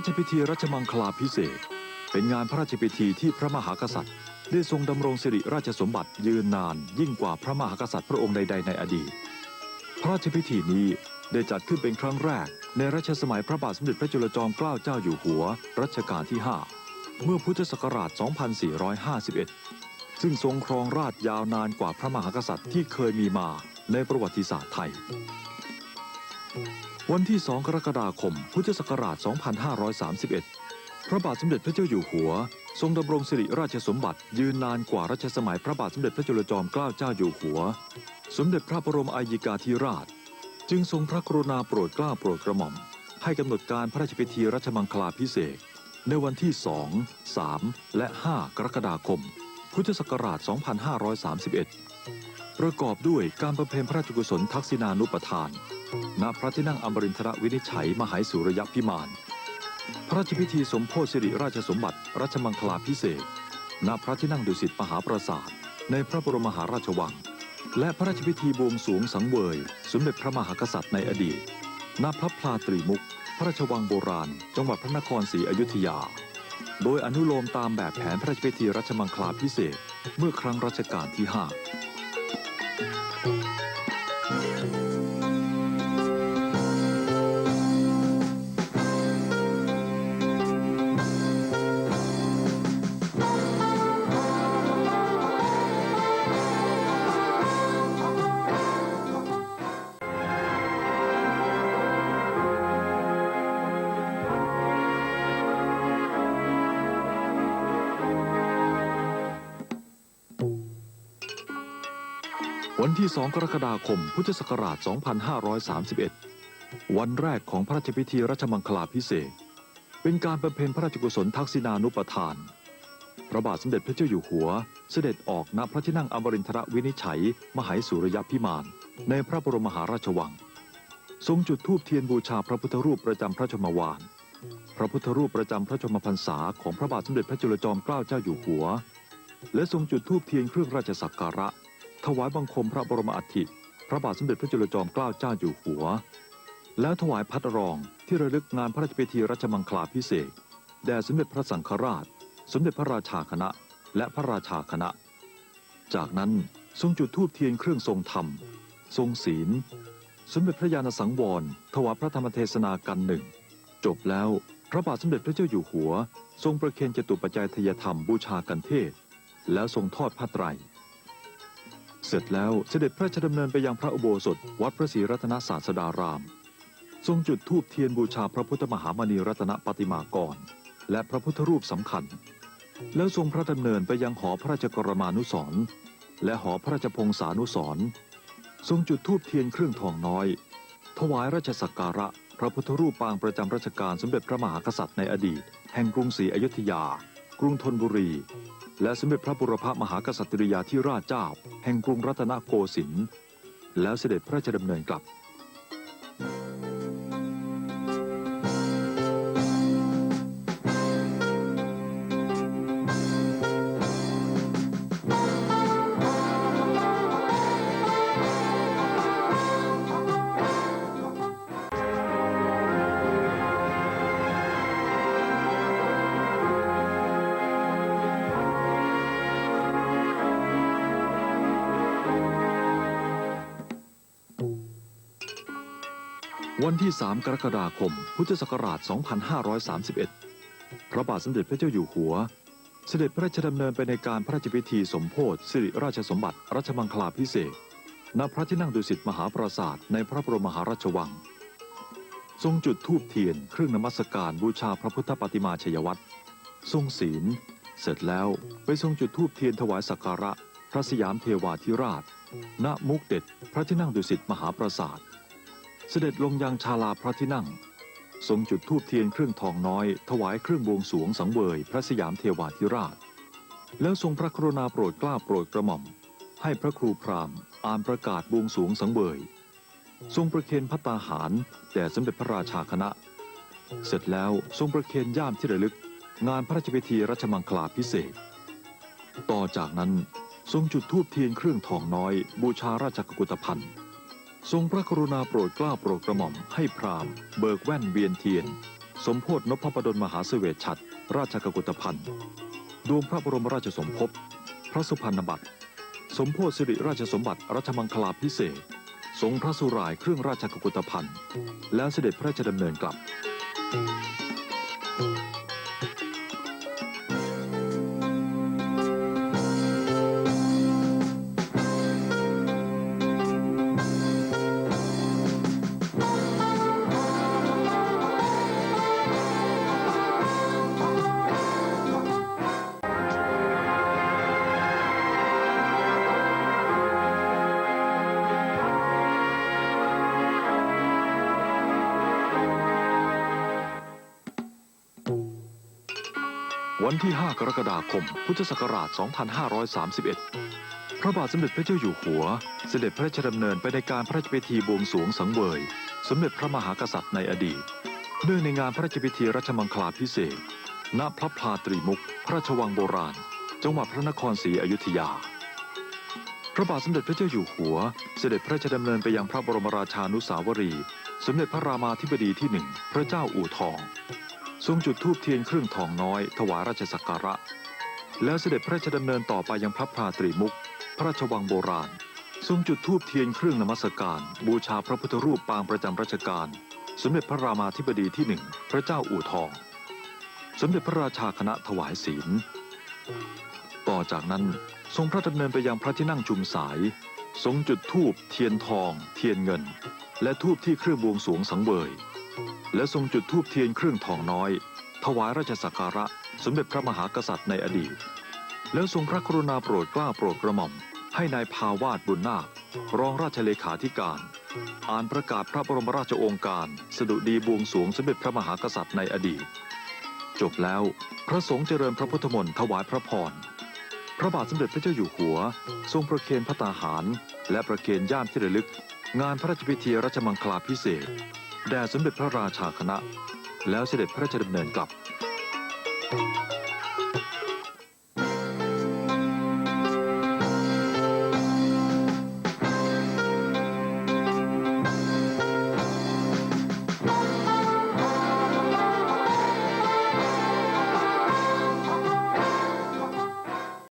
ราชพิธีรัชมังคลาพิเศษ เป็นงานพระราชพิธีที่พระมหากษัตริย์ ได้ทรงดำรงสิริราชสมบัติยืนนานยิ่งกว่าพระมหากษัตริย์พระองค์ใด ๆ ในอดีต พระราชพิธีนี้ได้จัดขึ้นเป็นครั้งแรก ในรัชสมัยพระบาทสมเด็จพระจุลจอมเกล้าเจ้าอยู่หัว รัชกาลที่ 5 เมื่อพุทธศักราช 2451 ซึ่งทรงครองราชยาวนานกว่าพระมหากษัตริย์ที่เคยมีมาในประวัติศาสตร์ไทย วันที่ 2 กรกฎาคม พุทธศักราช 2531 พระบาทสมเด็จพระเจ้าอยู่หัว ทรงดำรงสิริราชสมบัติ ยืนนานกว่ารัชสมัยพระบาทสมเด็จพระจุลจอมเกล้าเจ้าอยู่หัว สมเด็จพระบรมอายิกาธิราช จึงทรงพระกรุณาโปรดเกล้าโปรดกระหม่อม ให้กำหนดการพระราชพิธีรัชมังคลาพิเศษในวันที่ 2 3 และ 5 กรกฎาคม พุทธศักราช 2531 ประกอบด้วยการบำเพ็ญพระราชกุศลทักษิณานุปทาน ณพระที่นั่งอมรินทรวินิจฉัยมหายสุรยพิมาน พระราชพิธีสมโพธิสิริราชสมบัติรัชมังคลาพิเศษณพระที่นั่งดุสิตมหาปราสาท ในพระบรมมหาราชวัง และพระราชพิธีบวงสวงสังเวย สมเด็จพระมหากษัตริย์ในอดีตณพระพลาตรีมุก พระราชวังโบราณ จังหวัดพระนครศรีอยุธยา โดยอนุโลมตามแบบแผนพระราชพิธีรัชมังคลาพิเศษเมื่อครั้งรัชกาลที่5 วันที่ 2 กรกฎาคม พุทธศักราช 2531 วันแรกของพระราชพิธีรัชมังคลาพิเศษ เป็นการบำเพ็ญพระราชกุศลทักษิณานุปทาน พระบาทสมเด็จพระเจ้าอยู่หัว เสด็จออกณพระที่นั่งอมรินทรวินิจฉัย มหายสุรยพิมาน ในพระบรมมหาราชวัง ทรงจุดธูปเทียนบูชาพระพุทธรูปประจำพระชมวาน พระพุทธรูปประจำพระชมพรรษาของพระบาทสมเด็จพระจุลจอมเกล้าเจ้าอยู่หัว และทรงจุดธูปเทียนเครื่องราชสักการะ ถวายบังคมพระบรมอัฐิ พระบาทสมเด็จพระจุลจอมเกล้าเจ้าอยู่หัว แล้วถวายพัดรองที่ระลึกงานพระราชพิธีรัชมังคลาพิเศษแด่สมเด็จพระสังฆราช สมเด็จพระราชาคณะ และพระราชาคณะ จากนั้นทรงจุดธูปเทียนเครื่องทรงธรรม ทรงศีล สมเด็จพระญาณสังวร ถวายพระธรรมเทศนากันหนึ่ง จบแล้วพระบาทสมเด็จพระเจ้าอยู่หัว ทรงประเคนจตุปัจจัยทยธรรมบูชากันเทศ แล้วทรงทอดผ้าไตร เสร็จแล้วเสด็จพระราชดำเนินไปยังพระอุโบสถ วัดพระศรีรัตนศาสดาราม ทรงจุดธูปเทียนบูชาพระพุทธมหามณีรัตนปฏิมากร และพระพุทธรูปสำคัญ แล้วทรงพระดำเนินไปยังหอพระราชกรมานุสรณ์และหอพระราชพงศานุสรณ์ทรงจุดธูปเทียนเครื่องทองน้อย ถวายราชสักการะพระพุทธรูปปางประจำรัชกาลสมเด็จพระมหากษัตริย์ในอดีต แห่งกรุงศรีอยุธยา กรุงธนบุรี และสมเด็จพระบุรพมหากษัตริยาธิราชเจ้า แห่งกรุงรัตนโกสินทร์แล้วเสด็จพระราชดำเนินกลับ วันที่ 3 กรกฎาคม พุทธศักราช 2531 พระบาทสมเด็จพระเจ้าอยู่หัว เสด็จพระราชดำเนินไปในการพระราชพิธีสมโพธิสิริราชสมบัติรัชมังคลาพิเศษณพระที่นั่งดุสิตมหาปราสาทในพระบรมมหาราชวัง ทรงจุดธูปเทียนเครื่องนมัสการบูชาพระพุทธปฏิมาชัยวัตรทรงศีล เสร็จแล้วไปทรงจุดธูปเทียนถวายสักการะ พระสยามเทวาธิราช ณมุกเด็ดพระที่นั่งดุสิตมหาปราสาท เสด็จลงยังชาลาพระที่นั่ง ทรงจุดธูปเทียนเครื่องทองน้อย ถวายเครื่องบวงสวงสังเวยพระสยามเทวาธิราช แล้วทรงพระกรุณาโปรดกล้าโปรดกระหม่อม ให้พระครูพราหมณ์อ่านประกาศบวงสวงสังเวย ทรงประเคนพัตตาหารแด่สมเด็จพระราชาคณะ เสร็จแล้วทรงประเคนย่ามที่ระลึก งานพระราชพิธีรัชมังคลาพิเศษ ต่อจากนั้นทรงจุดธูปเทียนเครื่องทองน้อย บูชาราชกุฏภัณฑ์ ทรงพระกรุณาโปรดเกล้าโปรดกระหม่อมให้พราหมณ์เบิกแว่นเวียนเทียน สมโพธนพประดลมหาเสวตฉัตราชกกุฏพันธ์ดวงพระบรมราชสมภพพระสุพรรณบัตร สมโพธิสิริราชสมบัติรัชมังคลาพิเศษทรงพระสุรายเครื่องราชกุฏภัณฑ์และเสด็จพระราชดำเนินกลับ วันที่ 5 กรกฎาคม พุทธศักราช 2531 พระบาทสมเด็จพระเจ้าอยู่หัว เสด็จพระราชดำเนินไปในการพระราชพิธีบวงสรวงสังเวย สมเด็จพระมหากษัตริย์ในอดีต เนื่องในงานพระราชพิธีรัชมังคลาพิเศษ ณ พระพลาตรีมุก พระราชวังโบราณ จังหวัดพระนครศรีอยุธยา พระบาทสมเด็จพระเจ้าอยู่หัว เสด็จพระราชดำเนินไปยังพระบรมราชานุสาวรี สมเด็จพระรามาธิบดีที่หนึ่ง พระเจ้าอู่ทอง ทรงจุดธูปเทียนเครื่องทองน้อย ถวายราชสักการะ แล้วเสด็จพระราชดำเนินต่อไปยังพระพราตรีมุก พระราชวังโบราณ ทรงจุดธูปเทียนเครื่องนมัสการ บูชาพระพุทธรูปปางประจำรัชกาลสมเด็จพระรามาธิบดีที่หนึ่งพระเจ้าอู่ทอง สมเด็จพระราชาคณะถวายศีล ต่อจากนั้นทรงพระดำเนินไปยังพระที่นั่งชุมสาย ทรงจุดธูปเทียนทอง เทียนเงิน และธูปที่เครื่องบวงสวงสังเวย และทรงจุดธูปเทียนเครื่องทองน้อย ถวายราชสักการะสมเด็จพระมหากษัตริย์ในอดีต แล้วทรงพระกรุณาโปรดกล้าโปรดกระหม่อม ให้นายภาวาดบุญนาครองราชเลขาธิการ อ่านประกาศพระบรมราชโองการ สดุดีบวงสวงสมเด็จพระมหากษัตริย์ในอดีต จบแล้วพระสงฆ์เจริญพระพุทธมนต์ถวายพระพรพระบาทสมเด็จพระเจ้าอยู่หัว ทรงประเคนพระตาหาร และประเคนย่ามที่ระลึก งานพระราชพิธีรัชมังคลาพิเศษ แด่สมเด็จพระราชาคณะ แล้วเสด็จพระราชดำเนินกลับ